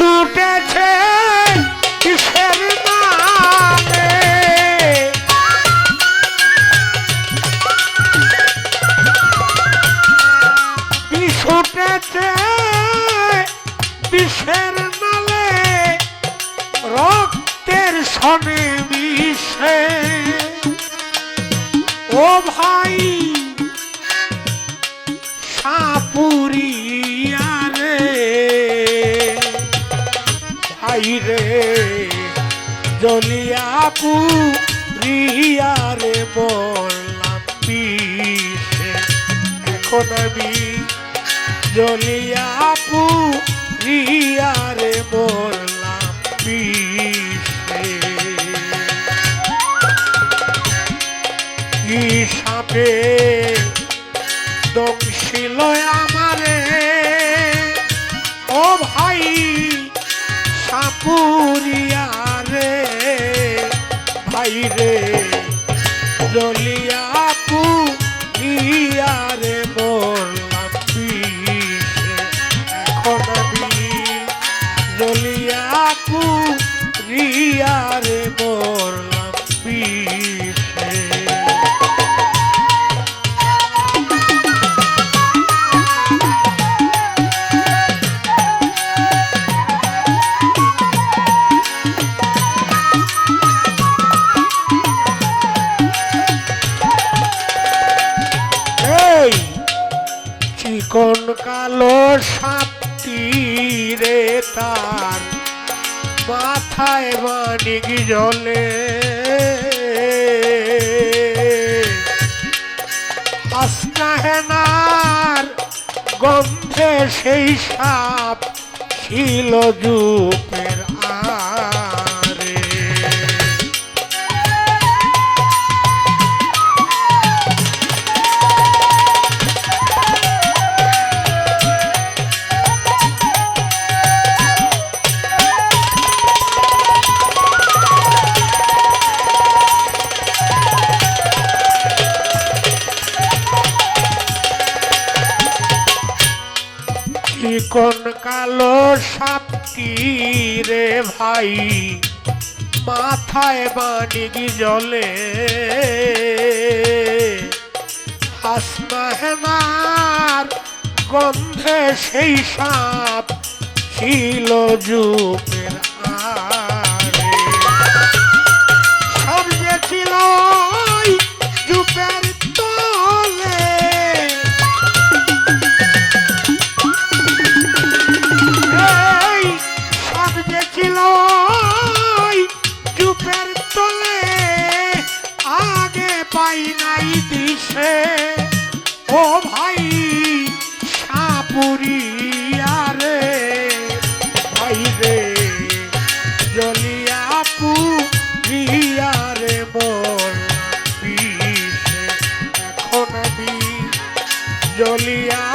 ছুটেছে কিসের নামে? ছুটেছে বিষের নালে রক্তের সনে রে। জলিয়াপু রিয়া রে বললাম বিষে এখন আমি জলিয়াপু রিয়া রে বললাম বিষে কি সাপে জলিয়াপু রিয়া রে বললাম বিষে এখন আমি জলিয়াপু রিয়া রে বললাম চিকন কালো সাপটি রে তার মাথায় মানিক জলে? হাসনাহেনার গন্ধে সেই সাপ ছিল জুপের চিকন সাপ কি রে ভাই? মাথায় বাণিগি জলে? হাসনাহেনার গন্ধে সেই সাপ ছিল যুগের দিশে ও ভাই সাপুরিয়া রে ভাই রে জলিয়া পুরিয়া রে বল এখন আমি জলিয়াপু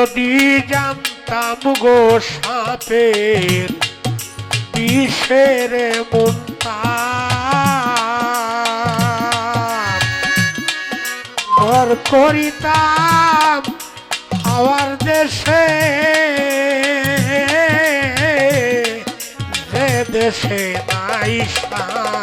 যদি জানতাম গো সাপের বিষের ঘর করিতাম হাওয়ার দেশে দেশে নাই সাপ।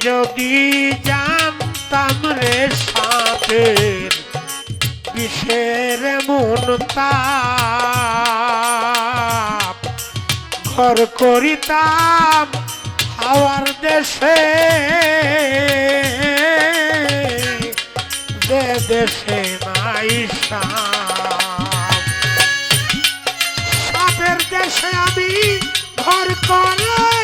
যদি জানতাম রে সাথে বিষের মন তাপ? ঘর করিতাম হাওয়ার দেশে, যে দেশে নাই সাপের দেশে আমি ঘর করা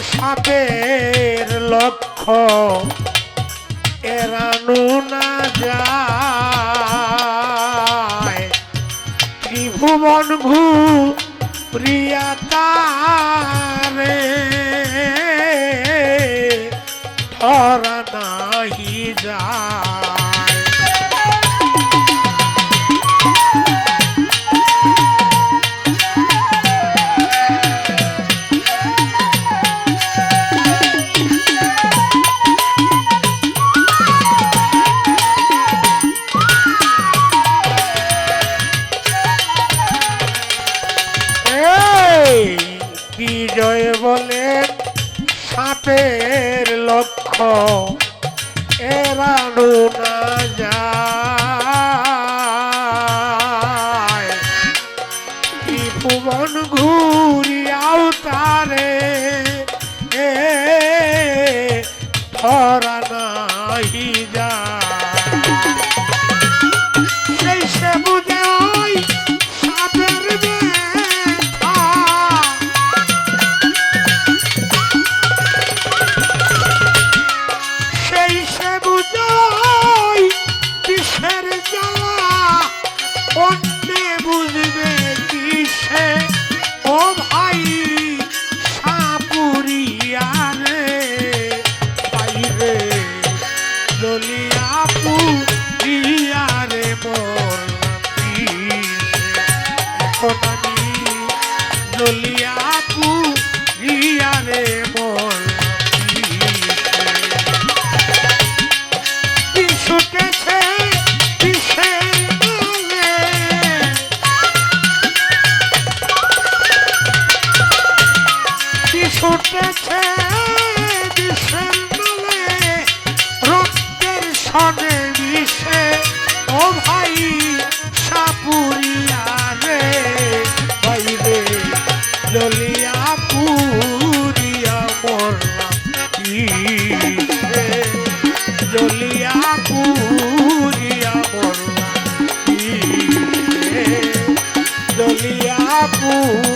সাপের লক্ষ্য। এরানো না যায়। ত্রিভুবন ঘু প্রিয়তারে ধরা নাহি যায়। বিজয় বলে সাপের লক্ষ্য এরানো না যায়। ভুবন ঘুরিয়াও তারে ধরা সনে ও ভাই, সাপুরিয়া রে রে ললিয়া পুরিয়া মরলাম কিসে জ্বলিয়া পুরিয়া মরলাম কিসে জ্বলিয়া পুরিয়া